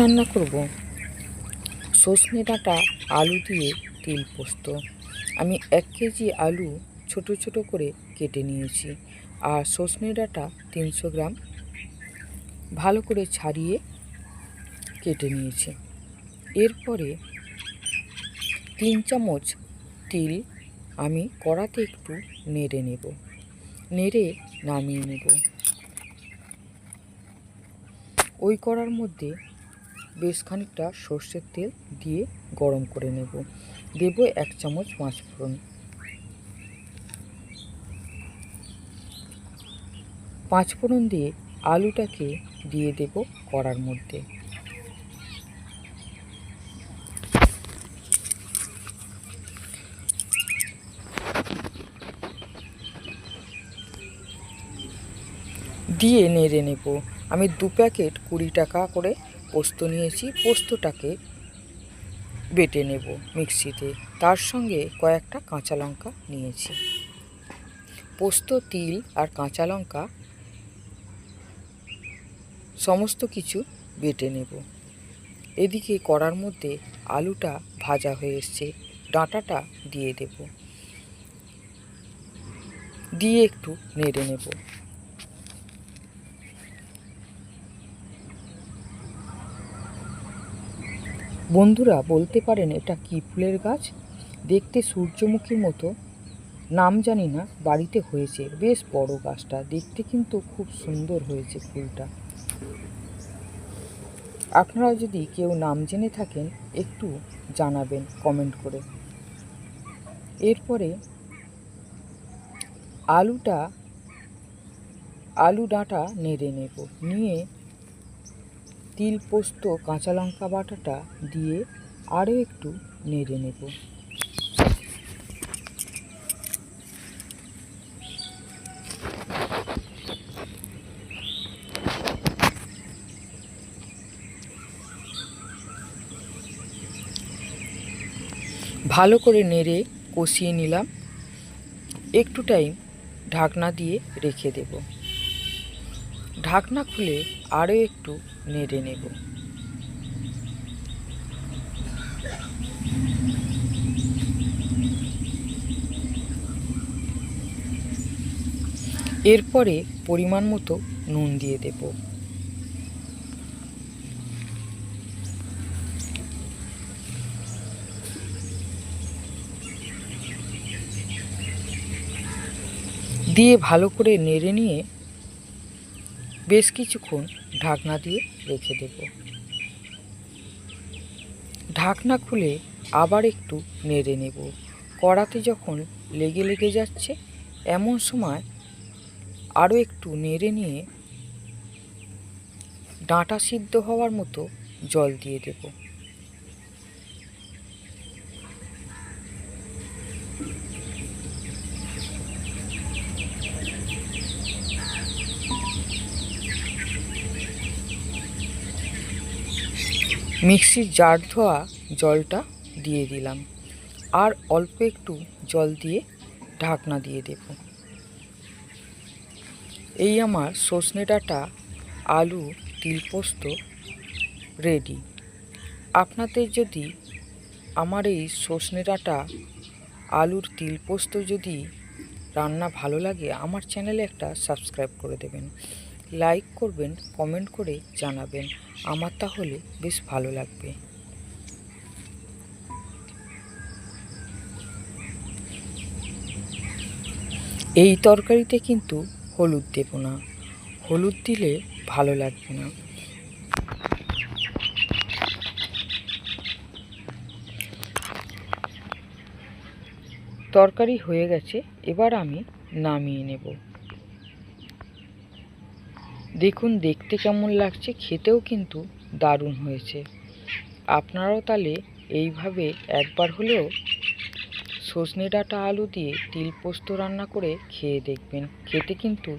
রান্না করব। সজনে ডাঁটা, আলু দিয়ে তিল পোস্ত। আমি এক কেজি আলু ছোট ছোট করে কেটে নিয়েছি আর সজনে ডাঁটা তিনশো গ্রাম ভালো করে ছাড়িয়ে কেটে নিয়েছি। এরপরে তিন চামচ তিল আমি কড়াতে একটু নেড়ে নেব। নেড়ে নামিয়ে নেব। ওই কড়ার মধ্যে বেশ খানিকটা সর্ষের তেল দিয়ে গরম করে নেব। দেব এক চামচ পাঁচ ফোড়ন। পাঁচ ফোড়ন দিয়ে আলুটাকে দিয়ে দেব কড়ার মধ্যে। দিয়ে নেড়ে নেব। আমি দু প্যাকেট কুড়ি টাকা করে পোস্ত নিয়েছি, পোস্তটাকে বেটে নেব মিক্সিতে। তার সঙ্গে কয়েকটা কাঁচা লঙ্কা নিয়েছি। পোস্ত, তিল আর কাঁচা লঙ্কা সমস্ত কিছু বেটে নেব। এদিকে কড়ার মধ্যে আলুটা ভাজা হয়ে এসছে, ডাঁটাটা দিয়ে দেব। দিয়ে একটু নেড়ে নেব। বন্ধুরা, বলতে পারেন এটা কি ফুলের গাছ? দেখতে সূর্যমুখীর মতো, নাম জানি না, বাড়িতে হয়েছে। বেশ বড় গাছটা, দেখতে কিন্তু খুব সুন্দর হয়েছে ফুলটা। আপনারা যদি কেউ নাম জেনে থাকেন, একটু জানাবেন কমেন্ট করে। এরপরে, আলুটা, আলু ডাঁটা নেড়ে নেব। নিয়ে তিল পোস্ত, কাঁচা লঙ্কা বাটাটা দিয়ে আরও একটু নেড়ে নেব। ভালো করে নেড়ে কষিয়ে নিলাম। একটু টাইম ঢাকনা দিয়ে রেখে দেব। ঢাকনা খুলে আরও একটু নেড়ে নেব। এরপরে পরিমাণ মতো নুন দিয়ে দেব। দিয়ে ভালো করে নেড়ে নিয়ে বেশ কিছুক্ষণ ঢাকনা দিয়ে রেখে দেব। ঢাকনা খুলে আবার একটু নেড়ে নেব। কড়াতে যখন লেগে লেগে যাচ্ছে, এমন সময় আরও একটু নেড়ে নিয়ে ডাঁটা সিদ্ধ হওয়ার মতো জল দিয়ে দেব। মিক্সির জার ধোয়া জলটা দিয়ে দিলাম। আর অল্প একটু জল দিয়ে ঢাকনা দিয়ে দেব। এই আমার সজনে ডাঁটা, আলু তিলপোস্ত রেডি আপনাদের যদি আমার এই সজনে ডাঁটা, আলুর তিলপোস্ত যদি রান্না ভালো লাগে, আমার চ্যানেলে একটা সাবস্ক্রাইব করে দেবেন। লাইক করবেন কমেন্ট করে জানাবেন। আমার তাহলে বেশ ভালো লাগবে। এই তরকারিতে কিন্তু হলুদ দেব না। হলুদ দিলে ভালো লাগবে না। তরকারি হয়ে গেছে, এবার আমি নামিয়ে নেব। দেখুন, দেখতে কেমন লাগছে, খেতেও কিন্তু দারুণ হয়েছে। আপনারাও তাহলে এইভাবে একবার হলেও সজনে ডাঁটা আলু দিয়ে তিল পোস্ত রান্না করে খেয়ে দেখবেন। খেতে কিন্তু